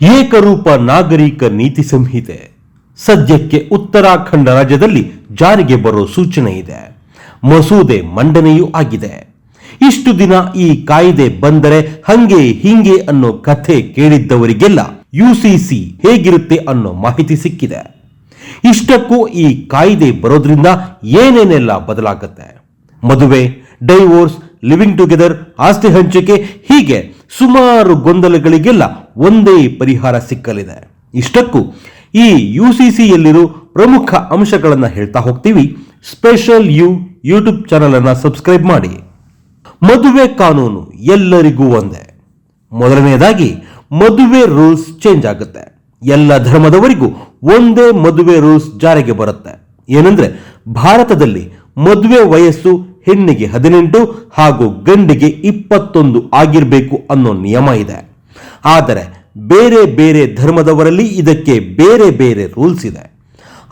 ಏಕರೂಪ ನಾಗರಿಕ ನೀತಿ ಸಂಹಿತೆ. ಸದ್ಯಕ್ಕೆ ಉತ್ತರಾಖಂಡ ರಾಜ್ಯದಲ್ಲಿ ಜಾರಿಗೆ ಬರೋ ಸೂಚನೆ ಇದೆ. ಮಸೂದೆ ಮಂಡನೆಯೂ ಆಗಿದೆ. ಇಷ್ಟು ದಿನ ಈ ಕಾಯ್ದೆ ಬಂದರೆ ಹಂಗೆ ಹಿಂಗೆ ಅನ್ನೋ ಕಥೆ ಕೇಳಿದ್ದವರಿಗೆಲ್ಲ ಯುಸಿಸಿ ಹೇಗಿರುತ್ತೆ ಅನ್ನೋ ಮಾಹಿತಿ ಸಿಕ್ಕಿದೆ. ಇಷ್ಟಕ್ಕೂ ಈ ಕಾಯ್ದೆ ಬರೋದ್ರಿಂದ ಏನೇನೆಲ್ಲ ಬದಲಾಗುತ್ತೆ? ಮದುವೆ, ಡೈವೋರ್ಸ್, ಲಿವಿಂಗ್ ಟುಗೆದರ್, ಆಸ್ತಿ ಹಂಚಿಕೆ ಹೀಗೆ ಸುಮಾರು ಗೊಂದಲಗಳಿಗೆಲ್ಲ ಒಂದೇ ಪರಿಹಾರ ಸಿಕ್ಕಲಿದೆ. ಇಷ್ಟಕ್ಕೂ ಈ ಯು ಸಿ ಪ್ರಮುಖ ಅಂಶಗಳನ್ನು ಹೇಳ್ತಾ ಹೋಗ್ತೀವಿ. ಸ್ಪೆಷಲ್ ಯು ಯೂಟ್ಯೂಬ್ ಚಾನಲ್ ಅನ್ನು ಸಬ್ಸ್ಕ್ರೈಬ್ ಮಾಡಿ. ಮದುವೆ ಕಾನೂನು ಎಲ್ಲರಿಗೂ ಒಂದೇ. ಮೊದಲನೆಯದಾಗಿ, ಮದುವೆ ರೂಲ್ಸ್ ಚೇಂಜ್ ಆಗುತ್ತೆ. ಎಲ್ಲ ಧರ್ಮದವರಿಗೂ ಒಂದೇ ಮದುವೆ ರೂಲ್ಸ್ ಜಾರಿಗೆ ಬರುತ್ತೆ. ಏನಂದ್ರೆ, ಭಾರತದಲ್ಲಿ ಮದುವೆ ವಯಸ್ಸು ಹೆಣ್ಣಿಗೆ ಹದಿನೆಂಟು ಹಾಗೂ ಗಂಡಿಗೆ ಇಪ್ಪತ್ತೊಂದು ಆಗಿರಬೇಕು ಅನ್ನೋ ನಿಯಮ ಇದೆ. ಆದರೆ ಬೇರೆ ಬೇರೆ ಧರ್ಮದವರಲ್ಲಿ ಇದಕ್ಕೆ ಬೇರೆ ಬೇರೆ ರೂಲ್ಸ್ ಇದೆ.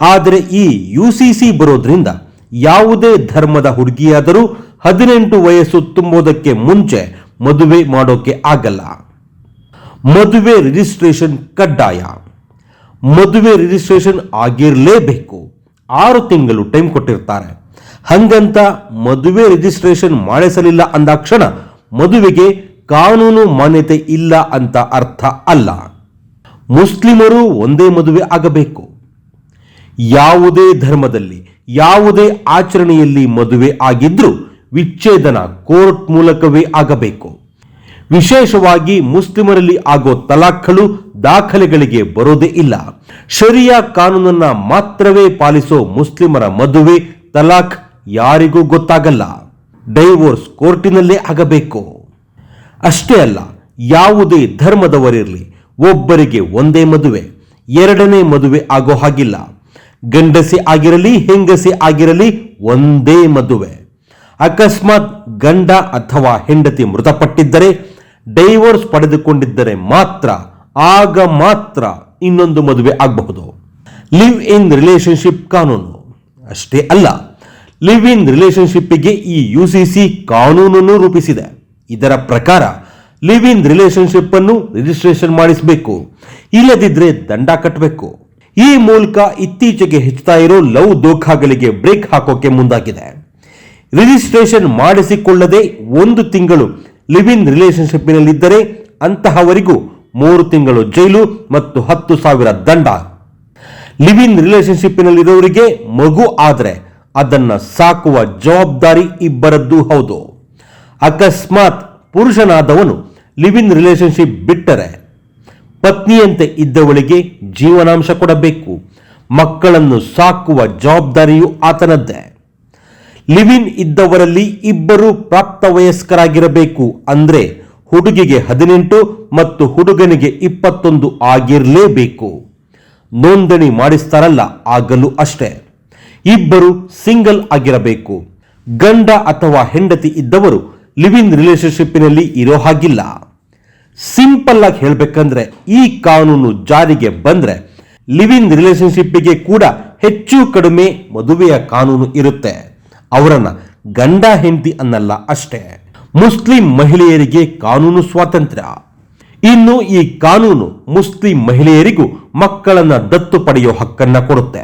ಆದರೆ ಈ ಯು ಸಿ ಸಿ ಬರೋದ್ರಿಂದ ಯಾವುದೇ ಧರ್ಮದ ಹುಡುಗಿಯಾದರೂ ಹದಿನೆಂಟು ವಯಸ್ಸು ತುಂಬುವುದಕ್ಕೆ ಮುಂಚೆ ಮದುವೆ ಮಾಡೋಕೆ ಆಗಲ್ಲ. ಮದುವೆ ರಿಜಿಸ್ಟ್ರೇಷನ್ ಕಡ್ಡಾಯ. ಮದುವೆ ರಿಜಿಸ್ಟ್ರೇಷನ್ ಆಗಿರಲೇಬೇಕು. ಆರು ತಿಂಗಳು ಟೈಮ್ ಕೊಟ್ಟಿರ್ತಾರೆ. ಹಂಗಂತ ಮದುವೆ ರಿಜಿಸ್ಟ್ರೇಷನ್ ಮಾಡಿಸಲಿಲ್ಲ ಅಂದಾಕ್ಷಣ ಮದುವೆಗೆ ಕಾನೂನು ಮಾನ್ಯತೆ ಇಲ್ಲ ಅಂತ ಅರ್ಥ ಅಲ್ಲ. ಮುಸ್ಲಿಮರು ಒಂದೇ ಮದುವೆ ಆಗಬೇಕು. ಯಾವುದೇ ಧರ್ಮದಲ್ಲಿ, ಯಾವುದೇ ಆಚರಣೆಯಲ್ಲಿ ಮದುವೆ ಆಗಿದ್ರೂ ವಿಚ್ಛೇದನ ಕೋರ್ಟ್ ಮೂಲಕವೇ ಆಗಬೇಕು. ವಿಶೇಷವಾಗಿ ಮುಸ್ಲಿಮರಲ್ಲಿ ಆಗೋ ತಲಾಖ್ಗಳು ದಾಖಲೆಗಳಿಗೆ ಬರೋದೇ ಇಲ್ಲ. ಶರಿಯಾ ಕಾನೂನನ್ನ ಮಾತ್ರವೇ ಪಾಲಿಸೋ ಮುಸ್ಲಿಮರ ಮದುವೆ ತಲಾಖ್ ಯಾರಿಗೂ ಗೊತ್ತಾಗಲ್ಲ. ಡೈವೋರ್ಸ್ ಕೋರ್ಟಿನಲ್ಲೇ ಆಗಬೇಕು. ಅಷ್ಟೇ ಅಲ್ಲ, ಯಾವುದೇ ಧರ್ಮದವರಿರಲಿ ಒಬ್ಬರಿಗೆ ಒಂದೇ ಮದುವೆ, ಎರಡನೇ ಮದುವೆ ಆಗೋ ಹಾಗಿಲ್ಲ. ಗಂಡಸಿ ಆಗಿರಲಿ, ಹೆಂಗಸಿ ಆಗಿರಲಿ ಒಂದೇ ಮದುವೆ. ಅಕಸ್ಮಾತ್ ಗಂಡ ಅಥವಾ ಹೆಂಡತಿ ಮೃತಪಟ್ಟಿದ್ದರೆ, ಡೈವೋರ್ಸ್ ಪಡೆದುಕೊಂಡಿದ್ದರೆ ಮಾತ್ರ, ಆಗ ಮಾತ್ರ ಇನ್ನೊಂದು ಮದುವೆ ಆಗಬಹುದು. ಲಿವ್ ಇನ್ ರಿಲೇಶನ್ಶಿಪ್ ಕಾನೂನು. ಅಷ್ಟೇ ಅಲ್ಲ ಲಿವ್ ಇನ್ ರಿಲೇಶನ್ಶಿಪ್ಪಿಗೆ ಈ ಯು ಸಿ ಸಿ ಕಾನೂನನ್ನು ರೂಪಿಸಿದೆ. ಇದರ ಪ್ರಕಾರ ಲಿವ್ ಇನ್ ರಿಲೇಶನ್ಶಿಪ್ ಅನ್ನು ರಿಜಿಸ್ಟ್ರೇಷನ್ ಮಾಡಿಸಬೇಕು. ಇಲ್ಲದಿದ್ರೆ ದಂಡ ಕಟ್ಟಬೇಕು ಈ ಮೂಲಕ ಇತ್ತೀಚೆಗೆ ಹೆಚ್ಚುತ್ತಾ ಇರೋ ಲವ್ ದೋಖಾಗಳಿಗೆ ಬ್ರೇಕ್ ಹಾಕೋಕೆ ಮುಂದಾಗಿದೆ. ರಿಜಿಸ್ಟ್ರೇಷನ್ ಮಾಡಿಸಿಕೊಳ್ಳದೆ ಒಂದು ತಿಂಗಳು ಲಿವ್ ಇನ್ ರಿಲೇಶನ್ಶಿಪ್ನಲ್ಲಿದ್ದರೆ ಅಂತಹವರಿಗೂ ಮೂರು ತಿಂಗಳು ಜೈಲು ಮತ್ತು ಹತ್ತು ಸಾವಿರ ದಂಡ. ಲಿವ್ ಇನ್ ರಿಲೇಶನ್ಶಿಪ್ನಲ್ಲಿರೋರಿಗೆ ಮಗು ಆದರೆ ಅದನ್ನ ಸಾಕುವ ಜವಾಬ್ದಾರಿ ಇಬ್ಬರದ್ದು ಹೌದು. ಅಕಸ್ಮಾತ್ ಪುರುಷನಾದವನು ಲಿವ್ ಇನ್ ರಿಲೇಶನ್ಶಿಪ್ ಬಿಟ್ಟರೆ ಪತ್ನಿಯಂತೆ ಇದ್ದವಳಿಗೆ ಜೀವನಾಂಶ ಕೊಡಬೇಕು. ಮಕ್ಕಳನ್ನು ಸಾಕುವ ಜವಾಬ್ದಾರಿಯು ಆತನದ್ದೇ. ಲಿವಿನ್ ಇದ್ದವರಲ್ಲಿ ಇಬ್ಬರು ಪ್ರಾಪ್ತ ವಯಸ್ಕರಾಗಿರಬೇಕು ಅಂದ್ರೆ ಹುಡುಗಿಗೆ ಹದಿನೆಂಟು ಮತ್ತು ಹುಡುಗನಿಗೆ ಇಪ್ಪತ್ತೊಂದು ಆಗಿರಲೇಬೇಕು. ನೋಂದಣಿ ಮಾಡಿಸ್ತಾರಲ್ಲ, ಆಗಲೂ ಅಷ್ಟೇ. ಇಬ್ಬರು ಸಿಂಗಲ್ ಆಗಿರಬೇಕು. ಗಂಡ ಅಥವಾ ಹೆಂಡತಿ ಇದ್ದವರು ಲಿವ್ ಇನ್ ರಿಲೇಶನ್ಶಿಪ್ನಲ್ಲಿ ಇರೋ ಹಾಗಿಲ್ಲ. ಸಿಂಪಲ್ ಆಗಿ ಹೇಳಬೇಕಂದ್ರೆ ಈ ಕಾನೂನು ಜಾರಿಗೆ ಬಂದ್ರೆ ಲಿವ್ ಇನ್ ರಿಲೇಶನ್ಶಿಪ್ಗೆ ಕೂಡ ಹೆಚ್ಚು ಕಡಿಮೆ ಮದುವೆಯ ಕಾನೂನು ಇರುತ್ತೆ. ಅವರನ್ನ ಗಂಡ ಹೆಂಡತಿ ಅನ್ನಲ್ಲ ಅಷ್ಟೇ. ಮುಸ್ಲಿಂ ಮಹಿಳೆಯರಿಗೆ ಕಾನೂನು ಸ್ವಾತಂತ್ರ್ಯ. ಇನ್ನು ಈ ಕಾನೂನು ಮುಸ್ಲಿಂ ಮಹಿಳೆಯರಿಗೂ ಮಕ್ಕಳನ್ನ ದತ್ತು ಪಡೆಯೋ ಹಕ್ಕನ್ನ ಕೊಡುತ್ತೆ.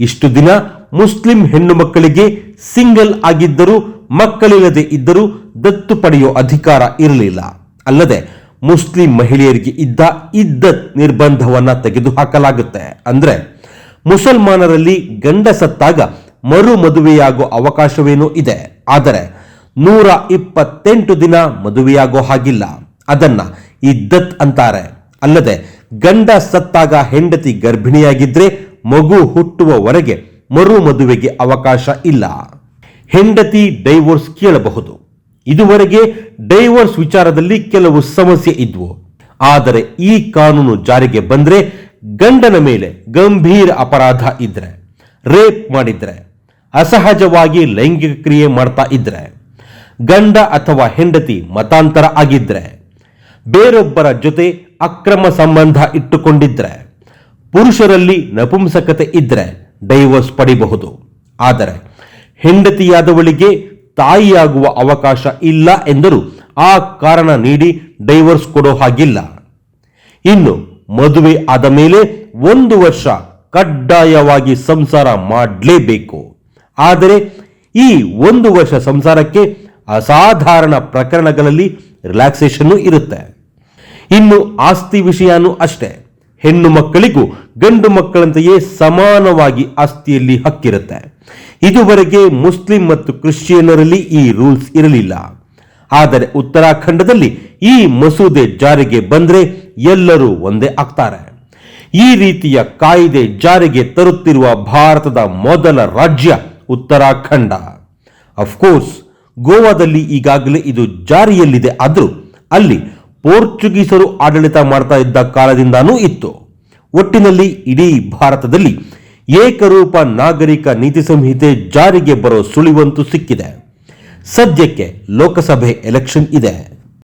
ಇಷ್ಟು ದಿನ ಮುಸ್ಲಿಂ ಹೆಣ್ಣು ಮಕ್ಕಳಿಗೆ ಸಿಂಗಲ್ ಆಗಿದ್ದರೂ, ಮಕ್ಕಳಿಲ್ಲದೆ ಇದ್ದರೂ ದತ್ತು ಪಡೆಯೋ ಅಧಿಕಾರ ಇರಲಿಲ್ಲ. ಅಲ್ಲದೆ, ಮುಸ್ಲಿಂ ಮಹಿಳೆಯರಿಗೆ ಇದ್ದ ಇದ್ದತ್ ನಿರ್ಬಂಧವನ್ನ ತೆಗೆದುಹಾಕಲಾಗುತ್ತೆ. ಅಂದ್ರೆ, ಮುಸಲ್ಮಾನರಲ್ಲಿ ಗಂಡ ಸತ್ತಾಗ ಮರು ಮದುವೆಯಾಗೋ ಅವಕಾಶವೇನೂ ಇದೆ. ಆದರೆ, ನೂರ ಇಪ್ಪತ್ತೆಂಟು ದಿನ ಮದುವೆಯಾಗೋ ಹಾಗಿಲ್ಲ. ಅದನ್ನ ಇದ್ದತ್ ಅಂತಾರೆ. ಅಲ್ಲದೆ, ಗಂಡ ಸತ್ತಾಗ ಹೆಂಡತಿ ಗರ್ಭಿಣಿಯಾಗಿದ್ರೆ ಮಗು ಹುಟ್ಟುವವರೆಗೆ ಮರು ಮದುವೆಗೆ ಅವಕಾಶ ಇಲ್ಲ. ಹೆಂಡತಿ ಡೈವೋರ್ಸ್ ಕೇಳಬಹುದು. ಇದುವರೆಗೆ ಡೈವೋರ್ಸ್ ವಿಚಾರದಲ್ಲಿ ಕೆಲವು ಸಮಸ್ಯೆ ಇದ್ವು. ಆದರೆ ಈ ಕಾನೂನು ಜಾರಿಗೆ ಬಂದ್ರೆ ಗಂಡನ ಮೇಲೆ ಗಂಭೀರ ಅಪರಾಧ ಇದ್ರೆ, ರೇಪ್ ಮಾಡಿದ್ರೆ, ಅಸಹಜವಾಗಿ ಲೈಂಗಿಕ ಕ್ರಿಯೆ ಮಾಡ್ತಾ ಇದ್ರೆ, ಗಂಡ ಅಥವಾ ಹೆಂಡತಿ ಮತಾಂತರ ಆಗಿದ್ರೆ, ಬೇರೊಬ್ಬರ ಜೊತೆ ಅಕ್ರಮ ಸಂಬಂಧ ಇಟ್ಟುಕೊಂಡಿದ್ರೆ, ಪುರುಷರಲ್ಲಿ ನಪುಂಸಕತೆ ಇದ್ರೆ ಡೈವೋರ್ಸ್ ಪಡಿಬಹುದು. ಆದರೆ ಹೆಂಡತಿಯಾದವಳಿಗೆ ತಾಯಿಯಾಗುವ ಅವಕಾಶ ಇಲ್ಲ ಎಂದರೂ ಆ ಕಾರಣ ನೀಡಿ ಡೈವರ್ಸ್ ಕೊಡೋ ಹಾಗಿಲ್ಲ. ಇನ್ನು ಮದುವೆ ಆದ ಮೇಲೆ ಒಂದು ವರ್ಷ ಕಡ್ಡಾಯವಾಗಿ ಸಂಸಾರ ಮಾಡಲೇಬೇಕು. ಆದರೆ ಈ ಒಂದು ವರ್ಷ ಸಂಸಾರಕ್ಕೆ ಅಸಾಧಾರಣ ಪ್ರಕರಣಗಳಲ್ಲಿ ರಿಲ್ಯಾಕ್ಸೇಷನ್ ಇರುತ್ತೆ. ಇನ್ನು ಆಸ್ತಿ ವಿಷಯನೂ ಅಷ್ಟೇ. ಹೆಣ್ಣು ಮಕ್ಕಳಿಗೂ ಗಂಡು ಮಕ್ಕಳಂತೆಯೇ ಸಮಾನವಾಗಿ ಆಸ್ತಿಯಲ್ಲಿ ಹಕ್ಕಿರುತ್ತೆ. ಇದುವರೆಗೆ ಮುಸ್ಲಿಂ ಮತ್ತು ಕ್ರಿಶ್ಚಿಯನ್ನರಲ್ಲಿ ಈ ರೂಲ್ಸ್ ಇರಲಿಲ್ಲ. ಆದರೆ ಉತ್ತರಾಖಂಡದಲ್ಲಿ ಈ ಮಸೂದೆ ಜಾರಿಗೆ ಬಂದರೆ ಎಲ್ಲರೂ ಒಂದೇ ಆಗ್ತಾರೆ. ಈ ರೀತಿಯ ಕಾಯ್ದೆ ಜಾರಿಗೆ ತರುತ್ತಿರುವ ಭಾರತದ ಮೊದಲ ರಾಜ್ಯ ಉತ್ತರಾಖಂಡ. ಅಫ್ಕೋರ್ಸ್ ಗೋವಾದಲ್ಲಿ ಈಗಾಗಲೇ ಇದು ಜಾರಿಯಲ್ಲಿದೆ ಆದರೂ ಅಲ್ಲಿ ಪೋರ್ಚುಗೀಸರು ಆಡಳಿತ ಮಾಡ್ತಾ ಇದ್ದ ಕಾಲದಿಂದಾನೂ ಇತ್ತು. ಒಟ್ಟಿನಲ್ಲಿ ಇಡೀ ಭಾರತದಲ್ಲಿ ಏಕರೂಪ ನಾಗರಿಕ ನೀತಿ ಸಂಹಿತೆ ಜಾರಿಗೆ ಬರೋ ಸುಳಿವಂತೂ ಸಿಕ್ಕಿದೆ. ಸದ್ಯಕ್ಕೆ ಲೋಕಸಭೆ ಎಲೆಕ್ಷನ್ ಇದೆ.